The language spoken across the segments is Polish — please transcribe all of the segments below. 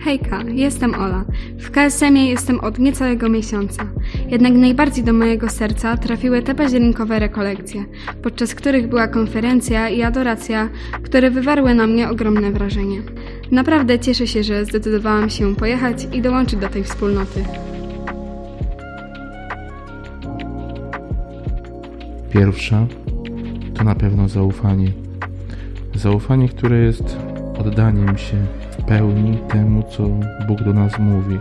Hejka, jestem Ola. W KSM-ie jestem od niecałego miesiąca. Jednak najbardziej do mojego serca trafiły te październikowe rekolekcje, podczas których była konferencja i adoracja, które wywarły na mnie ogromne wrażenie. Naprawdę cieszę się, że zdecydowałam się pojechać i dołączyć do tej wspólnoty. Pierwsza to na pewno zaufanie. Zaufanie, które jest oddaniem się w pełni temu, co Bóg do nas mówi.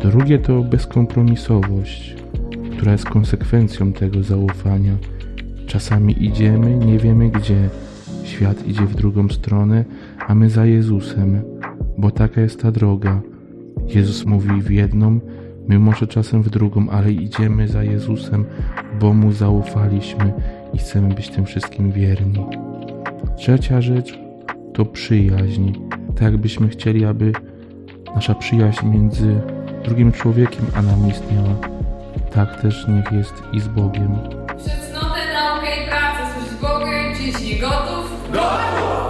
Drugie to bezkompromisowość, która jest konsekwencją tego zaufania. Czasami idziemy, nie wiemy gdzie. Świat idzie w drugą stronę, a my za Jezusem, bo taka jest ta droga. Jezus mówi w jedną, my może czasem w drugą, ale idziemy za Jezusem, bo Mu zaufaliśmy i chcemy być tym wszystkim wierni. Trzecia rzecz to przyjaźń. Tak jakbyśmy chcieli, aby nasza przyjaźń między drugim człowiekiem a nami istniała. Tak też niech jest i z Bogiem. Przez cnotę, naukę i pracę służyć Bogu, czyś nie gotów? Gotów!